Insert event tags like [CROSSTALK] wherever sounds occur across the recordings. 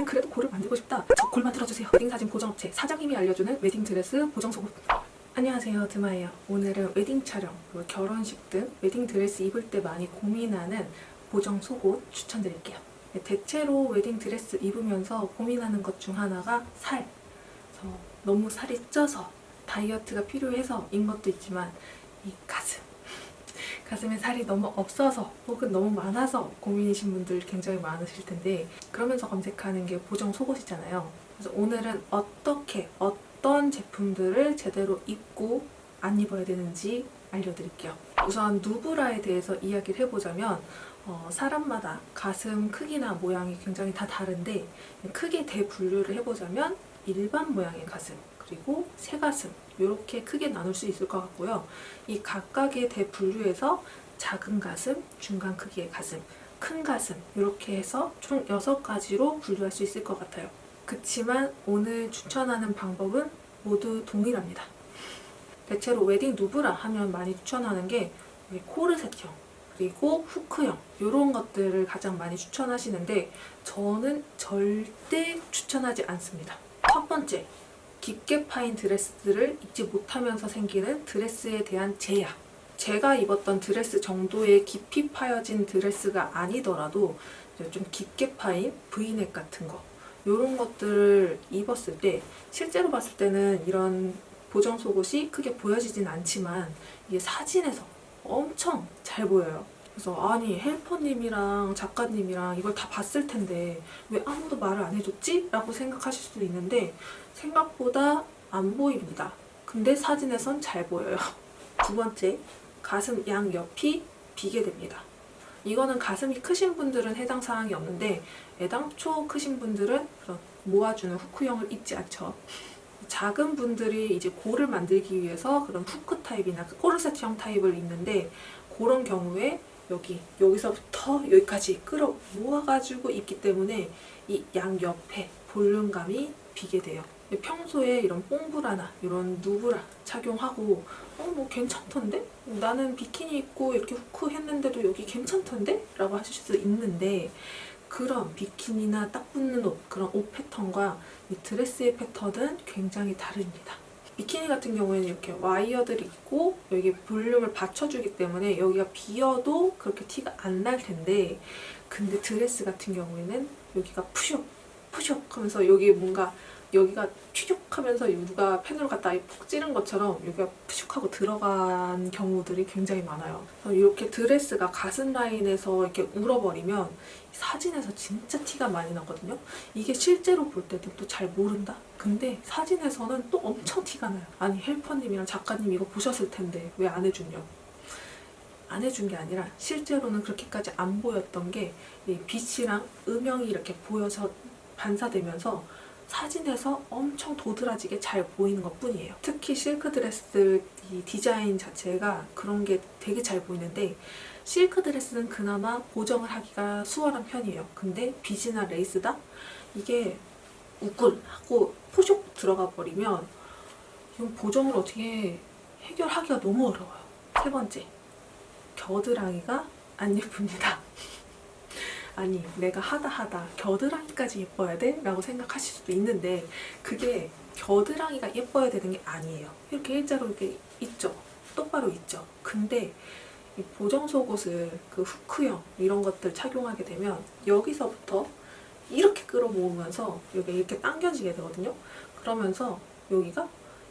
나는 그래도 골을 만들고 싶다. 저 골 만들어주세요. 웨딩 사진 보정업체 사장님이 알려주는 웨딩 드레스 보정 속옷. 안녕하세요, 드마예요. 오늘은 웨딩 촬영, 결혼식 등 웨딩 드레스 입을 때 많이 고민하는 보정 속옷 추천드릴게요. 네, 대체로 웨딩 드레스 입으면서 고민하는 것 중 하나가 살. 너무 살이 쪄서 다이어트가 필요해서인 것도 있지만 이 가슴. 가슴에 살이 너무 없어서 혹은 너무 많아서 고민이신 분들 굉장히 많으실 텐데 그러면서 검색하는 게 보정 속옷이잖아요. 그래서 오늘은 어떻게 어떤 제품들을 제대로 입고 안 입어야 되는지 알려드릴게요. 우선 누브라에 대해서 이야기를 해보자면 어, 사람마다 가슴 크기나 모양이 굉장히 다 다른데 크게 대분류를 해보자면 일반 모양의 가슴 그리고 새가슴 이렇게 크게 나눌 수 있을 것 같고요. 이 각각의 대분류에서 작은 가슴, 중간 크기의 가슴, 큰 가슴 이렇게 해서 총 6가지로 분류할 수 있을 것 같아요. 그치만 오늘 추천하는 방법은 모두 동일합니다. 대체로 웨딩 누브라 하면 많이 추천하는 게 코르셋형 그리고 후크형 이런 것들을 가장 많이 추천하시는데 저는 절대 추천하지 않습니다. 첫 번째, 깊게 파인 드레스들을 입지 못하면서 생기는 드레스에 대한 제약. 제가 입었던 드레스 정도의 깊이 파여진 드레스가 아니더라도 좀 깊게 파인 브이넥 같은 거 이런 것들을 입었을 때 실제로 봤을 때는 이런 보정 속옷이 크게 보여지진 않지만 이게 사진에서 엄청 잘 보여요. 그래서 아니 헬퍼님이랑 작가님이랑 이걸 다 봤을 텐데 왜 아무도 말을 안 해줬지? 라고 생각하실 수도 있는데 생각보다 안 보입니다. 근데 사진에선 잘 보여요. [LAUGHS] 두 번째, 가슴 양 옆이 비게 됩니다. 이거는 가슴이 크신 분들은 해당 사항이 없는데 애당초 크신 분들은 그런 모아주는 후크형을 입지 않죠. 작은 분들이 이제 골을 만들기 위해서 그런 후크 타입이나 코르셋형 타입을 입는데 그런 경우에 여기 여기서부터 여기까지 끌어 모아가지고 입기 때문에 이 양 옆에 볼륨감이 비게 돼요. 평소에 이런 뽕브라나 이런 누브라 착용하고 어 뭐 괜찮던데 나는 비키니 입고 이렇게 후크 했는데도 여기 괜찮던데 라고 하실 수 있는데 그런 비키니나 딱 붙는 옷 그런 옷 패턴과 이 드레스의 패턴은 굉장히 다릅니다. 비키니 같은 경우에는 이렇게 와이어들이 있고 여기 볼륨을 받쳐주기 때문에 여기가 비어도 그렇게 티가 안 날 텐데 근데 드레스 같은 경우에는 여기가 푸슉 푸슉 하면서 여기 뭔가 여기가 튀죽하면서 누가 펜으로 갖다 푹 찌른 것처럼 여기가 푸슉하고 들어간 경우들이 굉장히 많아요. 이렇게 드레스가 가슴 라인에서 이렇게 울어버리면 사진에서 진짜 티가 많이 나거든요. 이게 실제로 볼 때는 또 잘 모른다? 근데 사진에서는 또 엄청 티가 나요. 아니 헬퍼님이랑 작가님 이거 보셨을 텐데 왜 안 해주냐? 안 해준 게 아니라 실제로는 그렇게까지 안 보였던 게이 빛이랑 음영이 이렇게 보여서 반사되면서 사진에서 엄청 도드라지게 잘 보이는 것 뿐이에요. 특히 실크 드레스들 이 디자인 자체가 그런 게 되게 잘 보이는데 실크 드레스는 그나마 보정을 하기가 수월한 편이에요. 근데 비즈나 레이스다? 이게 우글 하고 포쇼 들어가 버리면 이건 보정을 어떻게 해결하기가 너무 어려워요. 세 번째, 겨드랑이가 안 예쁩니다. 아니 내가 하다 하다 겨드랑이까지 예뻐야 돼? 라고 생각하실 수도 있는데 그게 겨드랑이가 예뻐야 되는 게 아니에요. 이렇게 일자로 이렇게 있죠. 똑바로 있죠. 근데 이 보정 속옷을 그 후크형 이런 것들 착용하게 되면 여기서부터 이렇게 끌어모으면서 여기 이렇게 당겨지게 되거든요. 그러면서 여기가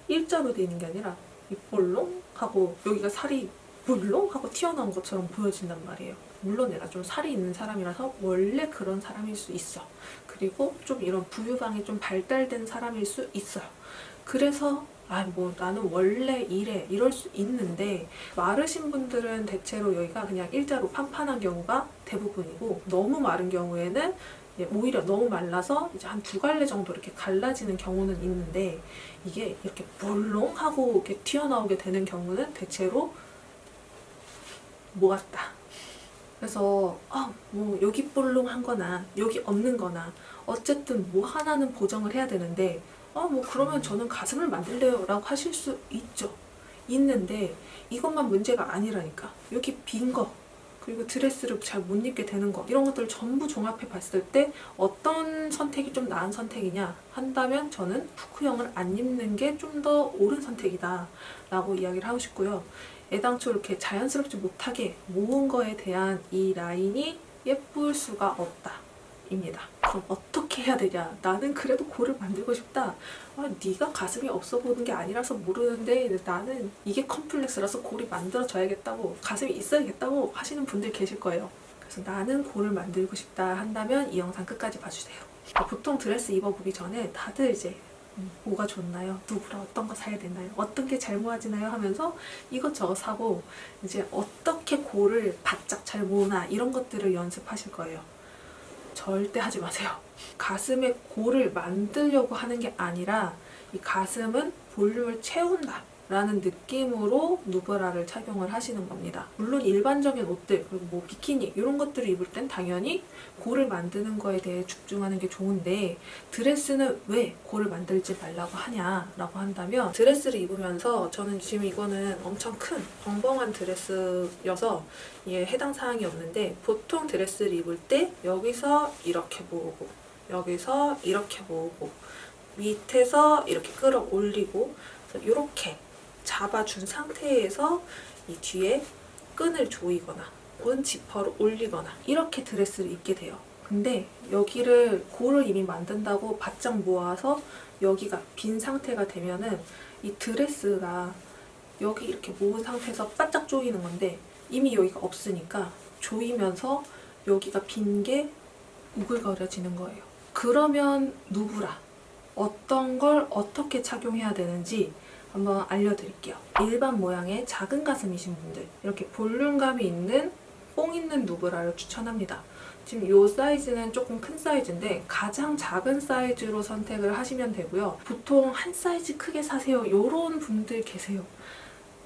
일자로 돼 있는 게 아니라 이 볼롱 하고 여기가 살이 볼롱 하고 튀어나온 것처럼 보여진단 말이에요. 물론 내가 좀 살이 있는 사람이라서 원래 그런 사람일 수 있어. 그리고 좀 이런 부유방이 좀 발달된 사람일 수 있어요. 그래서 아 뭐 나는 원래 이래 이럴 수 있는데 마르신 분들은 대체로 여기가 그냥 일자로 판판한 경우가 대부분이고 너무 마른 경우에는 오히려 너무 말라서 이제 한 두 갈래 정도 이렇게 갈라지는 경우는 있는데 이게 이렇게 볼롱하고 이렇게 튀어나오게 되는 경우는 대체로 모았다. 그래서 아, 뭐 여기 볼롱한 거나 여기 없는 거나 어쨌든 뭐 하나는 보정을 해야 되는데 아, 뭐 그러면 저는 가슴을 만들래요 라고 하실 수 있죠. 있는데 이것만 문제가 아니라니까. 여기 빈 거, 그리고 드레스를 잘 못 입게 되는 거 이런 것들을 전부 종합해 봤을 때 어떤 선택이 좀 나은 선택이냐 한다면 저는 후크형을 안 입는 게 좀 더 옳은 선택이다 라고 이야기를 하고 싶고요 애당초 이렇게 자연스럽지 못하게 모은 거에 대한 이 라인이 예쁠 수가 없다 입니다 그럼 어떻게 해야 되냐 나는 그래도 골을 만들고 싶다 아, 네가 가슴이 없어 보이는 게 아니라서 모르는데 나는 이게 컴플렉스라서 골이 만들어져야겠다고 가슴이 있어야겠다고 하시는 분들 계실 거예요. 그래서 나는 골을 만들고 싶다 한다면 이 영상 끝까지 봐주세요. 보통 드레스 입어보기 전에 다들 이제 음, 뭐가 좋나요? 누구라 어떤 거 사야 되나요? 어떤 게 잘 모아지나요? 하면서 이것저것 사고 이제 어떻게 골을 바짝 잘 모으나 이런 것들을 연습하실 거예요. 절대 하지 마세요. 가슴에 골을 만들려고 하는 게 아니라 이 가슴은 볼륨을 채운다. 라는 느낌으로 누브라를 착용을 하시는 겁니다. 물론 일반적인 옷들, 그리고 뭐 비키니 이런 것들을 입을 땐 당연히 골을 만드는 거에 대해 집중하는 게 좋은데 드레스는 왜 골을 만들지 말라고 하냐라고 한다면 드레스를 입으면서 저는 지금 이거는 엄청 큰 벙벙한 드레스여서 이게 해당 사항이 없는데 보통 드레스를 입을 때 여기서 이렇게 모으고 여기서 이렇게 모으고 밑에서 이렇게 끌어올리고 이렇게 잡아준 상태에서 이 뒤에 끈을 조이거나 혹은 지퍼를 올리거나 이렇게 드레스를 입게 돼요. 근데 여기를 골을 이미 만든다고 바짝 모아서 여기가 빈 상태가 되면은 이 드레스가 여기 이렇게 모은 상태에서 바짝 조이는 건데 이미 여기가 없으니까 조이면서 여기가 빈 게 우글거려지는 거예요. 그러면 누구라 어떤 걸 어떻게 착용해야 되는지 한번 알려드릴게요. 일반 모양의 작은 가슴이신 분들 이렇게 볼륨감이 있는 뽕 있는 누브라를 추천합니다. 지금 이 사이즈는 조금 큰 사이즈인데 가장 작은 사이즈로 선택을 하시면 되고요. 보통 한 사이즈 크게 사세요. 이런 분들 계세요.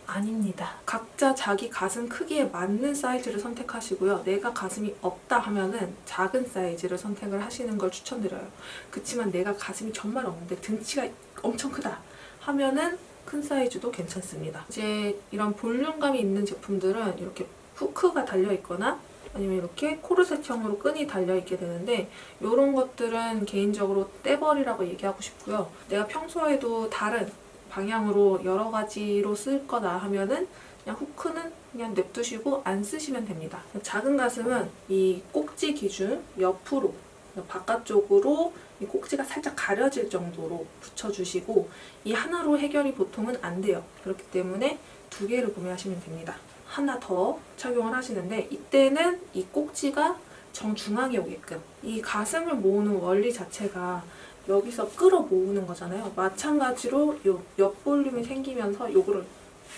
아닙니다. 각자 자기 가슴 크기에 맞는 사이즈를 선택하시고요. 내가 가슴이 없다 하면은 작은 사이즈를 선택을 하시는 걸 추천드려요. 그렇지만 내가 가슴이 정말 없는데 등치가 엄청 크다 하면은 큰 사이즈도 괜찮습니다. 이제 이런 볼륨감이 있는 제품들은 이렇게 후크가 달려 있거나 아니면 이렇게 코르셋형으로 끈이 달려 있게 되는데 이런 것들은 개인적으로 떼버리라고 얘기하고 싶고요. 내가 평소에도 다른 방향으로 여러 가지로 쓸 거다 하면은 그냥 후크는 그냥 냅두시고 안 쓰시면 됩니다. 작은 가슴은 이 꼭지 기준 옆으로 바깥쪽으로 이 꼭지가 살짝 가려질 정도로 붙여주시고 이 하나로 해결이 보통은 안 돼요. 그렇기 때문에 두 개를 구매하시면 됩니다. 하나 더 착용을 하시는데 이때는 이 꼭지가 정중앙에 오게끔 이 가슴을 모으는 원리 자체가 여기서 끌어 모으는 거잖아요. 마찬가지로 요옆 볼륨이 생기면서 요거를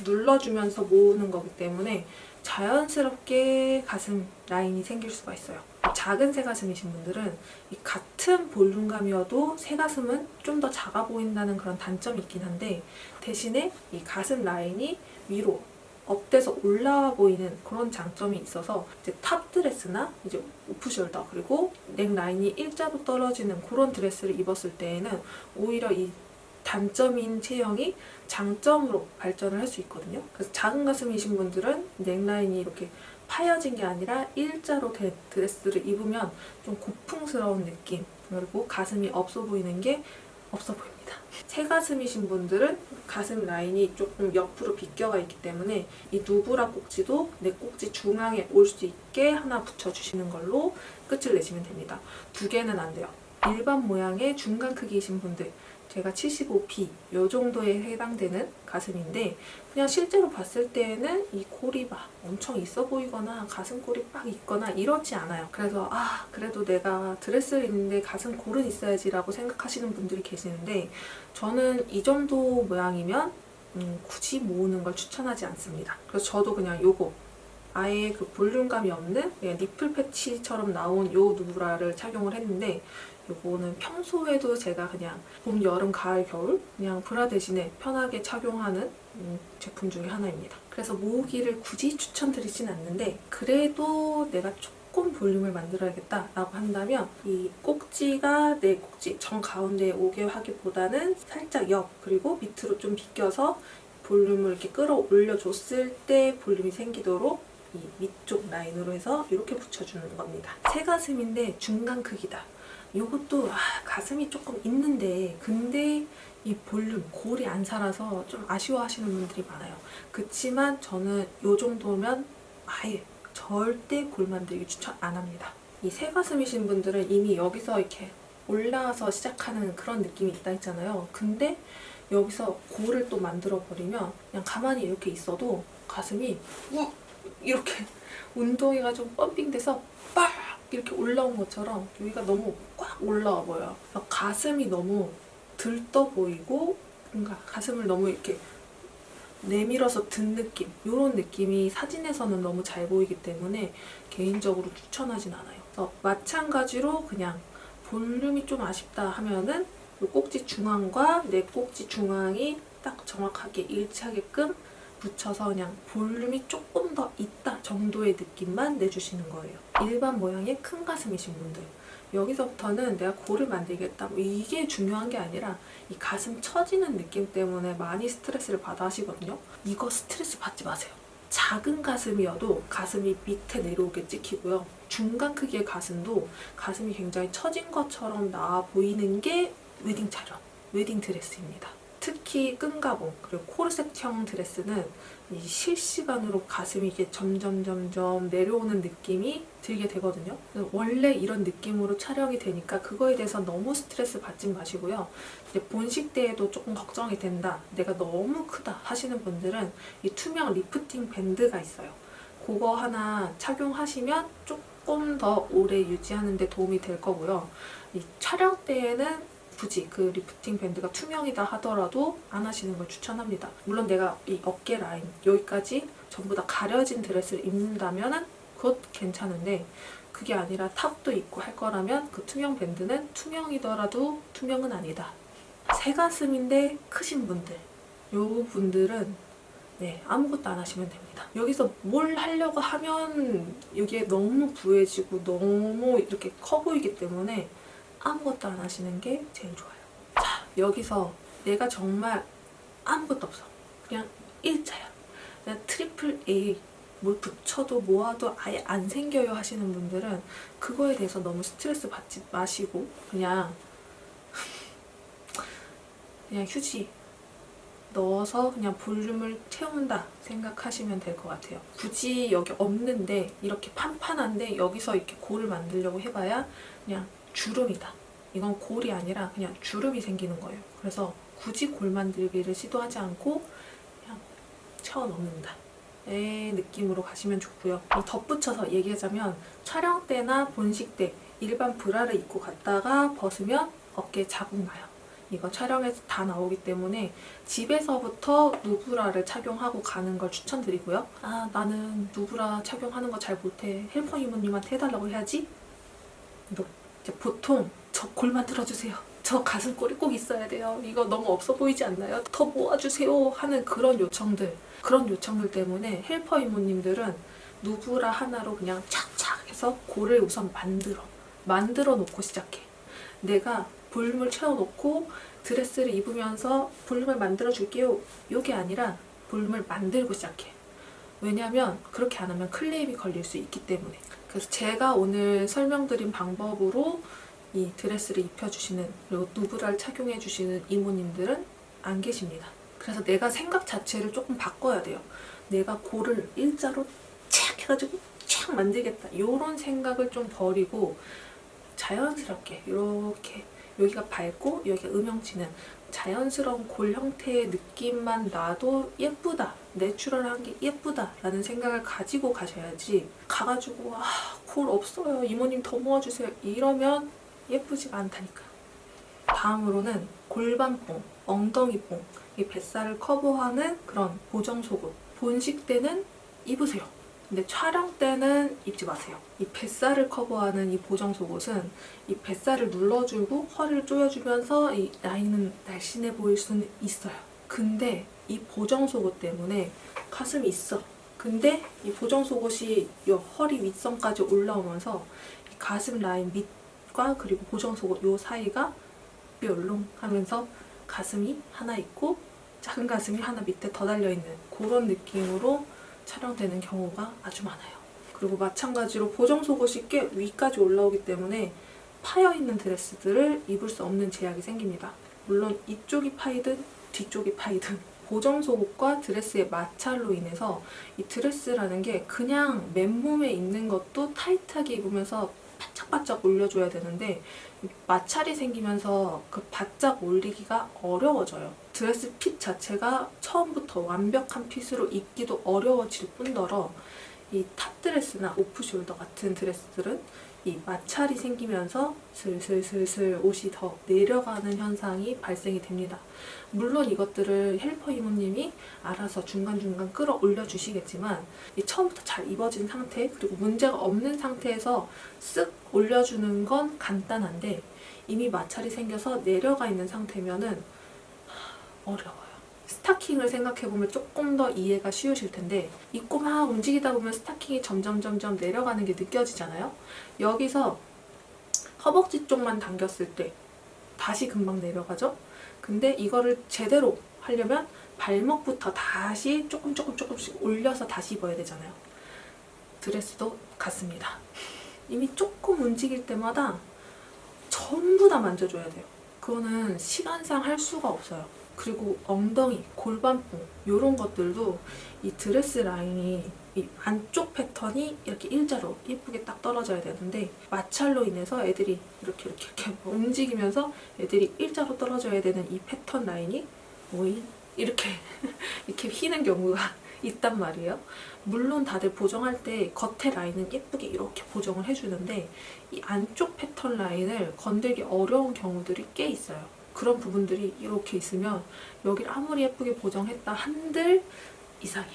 눌러주면서 모으는 거기 때문에 자연스럽게 가슴 라인이 생길 수가 있어요. 작은 새가슴이신 분들은 이 같은 볼륨감이어도 새가슴은 좀 더 작아 보인다는 그런 단점이 있긴 한데 대신에 이 가슴 라인이 위로 업돼서 올라와 보이는 그런 장점이 있어서 이제 탑 드레스나 이제 오프숄더 그리고 넥 라인이 일자로 떨어지는 그런 드레스를 입었을 때에는 오히려 이 단점인 체형이 장점으로 발전을 할 수 있거든요. 그래서 작은 가슴이신 분들은 넥라인이 이렇게 파여진 게 아니라 일자로 된 드레스를 입으면 좀 고풍스러운 느낌 그리고 가슴이 없어 보이는 게 없어 보입니다. 새 가슴이신 분들은 가슴 라인이 조금 옆으로 비껴가 있기 때문에 이 누브라 꼭지도 내 꼭지 중앙에 올 수 있게 하나 붙여주시는 걸로 끝을 내시면 됩니다. 두 개는 안 돼요. 일반 모양의 중간 크기이신 분들 제가 75P 요 정도에 해당되는 가슴인데 그냥 실제로 봤을 때는 이 골이 막 엄청 있어 보이거나 가슴골이 빡 있거나 이렇지 않아요. 그래서 아 그래도 내가 드레스를 입는데 가슴 골은 있어야지 라고 생각하시는 분들이 계시는데 저는 이 정도 모양이면 음, 굳이 모으는 걸 추천하지 않습니다. 그래서 저도 그냥 요거 아예 그 볼륨감이 없는 니플 패치처럼 나온 요 누브라를 착용을 했는데 요거는 평소에도 제가 그냥 봄, 여름, 가을, 겨울 그냥 브라 대신에 편하게 착용하는 음, 제품 중에 하나입니다. 그래서 모으기를 굳이 추천드리진 않는데 그래도 내가 조금 볼륨을 만들어야겠다라고 한다면 이 꼭지가 내 꼭지 정 가운데에 오게 하기보다는 살짝 옆 그리고 밑으로 좀 비껴서 볼륨을 이렇게 끌어올려 줬을 때 볼륨이 생기도록 이 밑쪽 라인으로 해서 이렇게 붙여주는 겁니다. 새 가슴인데 중간 크기다. 이것도 아, 가슴이 조금 있는데 근데 이 볼륨 골이 안 살아서 좀 아쉬워하시는 분들이 많아요. 그치만 저는 이 정도면 아예 절대 골 만들기 추천 안 합니다. 이 새 가슴이신 분들은 이미 여기서 이렇게 올라와서 시작하는 그런 느낌이 있다 했잖아요. 근데 여기서 골을 또 만들어 버리면 그냥 가만히 이렇게 있어도 가슴이 우- 이렇게 [LAUGHS] 운동해가지고 펌핑돼서 빡 이렇게 올라온 것처럼 여기가 너무 꽉 올라와 보여요. 가슴이 너무 들떠 보이고 뭔가 가슴을 너무 이렇게 내밀어서 든 느낌 이런 느낌이 사진에서는 너무 잘 보이기 때문에 개인적으로 추천하진 않아요. 그래서 마찬가지로 그냥 볼륨이 좀 아쉽다 하면은 이 꼭지 중앙과 내 꼭지 중앙이 딱 정확하게 일치하게끔 붙여서 그냥 볼륨이 조금 더 있다 정도의 느낌만 내주시는 거예요. 일반 모양의 큰 가슴이신 분들. 여기서부터는 내가 골을 만들겠다. 뭐 이게 중요한 게 아니라 이 가슴 처지는 느낌 때문에 많이 스트레스를 받아 하시거든요. 이거 스트레스 받지 마세요. 작은 가슴이어도 가슴이 밑에 내려오게 찍히고요. 중간 크기의 가슴도 가슴이 굉장히 처진 것처럼 나와 보이는 게 웨딩 촬영, 웨딩 드레스입니다. 특히 끈가봉 그리고 코르셋형 드레스는 이 실시간으로 가슴이 이게 점점 점점 내려오는 느낌이 들게 되거든요. 원래 이런 느낌으로 촬영이 되니까 그거에 대해서 너무 스트레스 받지 마시고요. 이제 본식 때에도 조금 걱정이 된다. 내가 너무 크다 하시는 분들은 이 투명 리프팅 밴드가 있어요. 그거 하나 착용하시면 조금 더 오래 유지하는 데 도움이 될 거고요. 이 촬영 때에는 굳이 그 리프팅 밴드가 투명이다 하더라도 안 하시는 걸 추천합니다. 물론 내가 이 어깨 라인 여기까지 전부 다 가려진 드레스를 입는다면은 그것 괜찮은데 그게 아니라 탑도 입고 할 거라면 그 투명 밴드는 투명이더라도 투명은 아니다. 새 가슴인데 크신 분들, 요 분들은 네 아무것도 안 하시면 됩니다. 여기서 뭘 하려고 하면 이게 너무 부해지고 너무 이렇게 커 보이기 때문에 아무것도 안 하시는 게 제일 좋아요. 자, 여기서 내가 정말 아무것도 없어. 그냥 일자야. 그냥 트리플 A 뭘 붙여도 모아도 아예 안 생겨요 하시는 분들은 그거에 대해서 너무 스트레스 받지 마시고 그냥 그냥 휴지 넣어서 그냥 볼륨을 채운다 생각하시면 될 것 같아요. 굳이 여기 없는데 이렇게 판판한데 여기서 이렇게 골을 만들려고 해봐야 그냥 주름이다. 이건 골이 아니라 그냥 주름이 생기는 거예요. 그래서 굳이 골 만들기를 시도하지 않고 그냥 채워 넣는다. 의 느낌으로 가시면 좋고요. 이 덧붙여서 얘기하자면 촬영 때나 본식 때 일반 브라를 입고 갔다가 벗으면 어깨에 자국 나요. 이거 촬영에서 다 나오기 때문에 집에서부터 누브라를 착용하고 가는 걸 추천드리고요. 아 나는 누브라 착용하는 거 잘 못해. 헬퍼 이모님한테 해달라고 해야지. 너 이제 보통 저 골만 들어주세요. 저 가슴골이 꼭 있어야 돼요. 이거 너무 없어 보이지 않나요? 더 모아주세요. 하는 그런 요청들. 그런 요청들 때문에 헬퍼 이모님들은 누브라 하나로 그냥 착착 해서 골을 우선 만들어. 만들어 놓고 시작해. 내가 볼륨을 채워놓고 드레스를 입으면서 볼륨을 만들어 줄게요. 이게 아니라 볼륨을 만들고 시작해. 왜냐면 그렇게 안 하면 클레임이 걸릴 수 있기 때문에. 그래서 제가 오늘 설명드린 방법으로 이 드레스를 입혀주시는 그리고 누브라를 착용해주시는 이모님들은 안 계십니다. 그래서 내가 생각 자체를 조금 바꿔야 돼요. 내가 골을 일자로 착 해가지고 착 만들겠다. 이런 생각을 좀 버리고 자연스럽게 이렇게 여기가 밝고 여기가 음영치는 자연스러운 골 형태의 느낌만 나도 예쁘다. 내추럴한 게 예쁘다 라는 생각을 가지고 가셔야지 가가지고 아, 골 없어요. 이모님 더 모아주세요. 이러면 예쁘지가 않다니까. 다음으로는 골반뽕, 엉덩이뽕, 이 뱃살을 커버하는 그런 보정 속옷. 본식 때는 입으세요. 근데 촬영 때는 입지 마세요. 이 뱃살을 커버하는 이 보정 속옷은 이 뱃살을 눌러주고 허리를 조여주면서 이 라인은 날씬해 보일 수는 있어요. 근데 이 보정 속옷 때문에 가슴이 있어. 근데 이 보정 속옷이 이 허리 윗선까지 올라오면서 이 가슴 라인 밑과 그리고 보정 속옷 요 사이가 뾰롱 하면서 가슴이 하나 있고 작은 가슴이 하나 밑에 더 달려 있는 그런 느낌으로 촬영되는 경우가 아주 많아요. 그리고 마찬가지로 보정 속옷이 꽤 위까지 올라오기 때문에 파여 있는 드레스들을 입을 수 없는 제약이 생깁니다. 물론 이쪽이 파이든 뒤쪽이 파이든 보정 속옷과 드레스의 마찰로 인해서 이 드레스라는 게 그냥 맨몸에 있는 것도 타이트하게 입으면서 바짝바짝 올려줘야 되는데 이 마찰이 생기면서 그 바짝 올리기가 어려워져요. 드레스 핏 자체가 처음부터 완벽한 핏으로 입기도 어려워질 뿐더러 이 탑드레스나 오프숄더 같은 드레스들은 이 마찰이 생기면서 슬슬슬슬 옷이 더 내려가는 현상이 발생이 됩니다. 물론 이것들을 헬퍼 이모님이 알아서 중간중간 끌어올려 주시겠지만 이 처음부터 잘 입어진 상태 그리고 문제가 없는 상태에서 쓱 올려주는 건 간단한데 이미 마찰이 생겨서 내려가 있는 상태면은 하, 어려워요. 스타킹을 생각해보면 조금 더 이해가 쉬우실 텐데 입고 막 움직이다 보면 스타킹이 점점 점점 내려가는 게 느껴지잖아요. 여기서 허벅지 쪽만 당겼을 때 다시 금방 내려가죠. 근데 이거를 제대로 하려면 발목부터 다시 조금 조금 조금씩 올려서 다시 입어야 되잖아요. 드레스도 같습니다. 이미 조금 움직일 때마다 전부 다 만져줘야 돼요. 그거는 시간상 할 수가 없어요. 그리고 엉덩이, 골반뽕 이런 것들도 이 드레스 라인이 이 안쪽 패턴이 이렇게 일자로 예쁘게 딱 떨어져야 되는데 마찰로 인해서 애들이 이렇게 이렇게 이렇게 움직이면서 애들이 일자로 떨어져야 되는 이 패턴 라인이 뭐이 이렇게 [LAUGHS] 이렇게 휘는 경우가 [LAUGHS] 있단 말이에요. 물론 다들 보정할 때 겉에 라인은 예쁘게 이렇게 보정을 해주는데 이 안쪽 패턴 라인을 건들기 어려운 경우들이 꽤 있어요. 그런 부분들이 이렇게 있으면 여기를 아무리 예쁘게 보정했다 한들 이상해.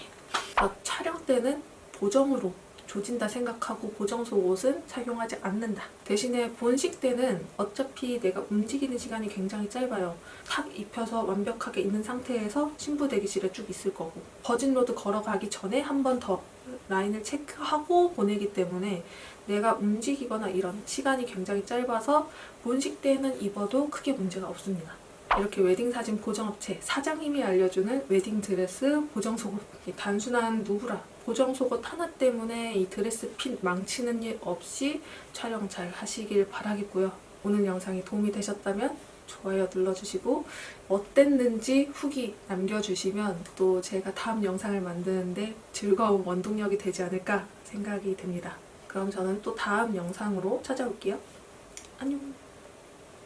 그래서 촬영 때는 보정으로 조진다 생각하고 보정 속옷은 착용하지 않는다. 대신에 본식 때는 어차피 내가 움직이는 시간이 굉장히 짧아요. 탁 입혀서 완벽하게 있는 상태에서 신부 대기실에 쭉 있을 거고 버진로드 걸어가기 전에 한 번 더 라인을 체크하고 보내기 때문에 내가 움직이거나 이런 시간이 굉장히 짧아서 본식 때는 입어도 크게 문제가 없습니다. 이렇게 웨딩 사진 보정업체 사장님이 알려주는 웨딩 드레스 보정 속옷 이 단순한 누브라 보정 속옷 하나 때문에 이 드레스 핏 망치는 일 없이 촬영 잘 하시길 바라겠고요. 오늘 영상이 도움이 되셨다면 좋아요 눌러주시고 어땠는지 후기 남겨주시면 또 제가 다음 영상을 만드는데 즐거운 원동력이 되지 않을까 생각이 됩니다. 그럼 저는 또 다음 영상으로 찾아올게요. 안녕.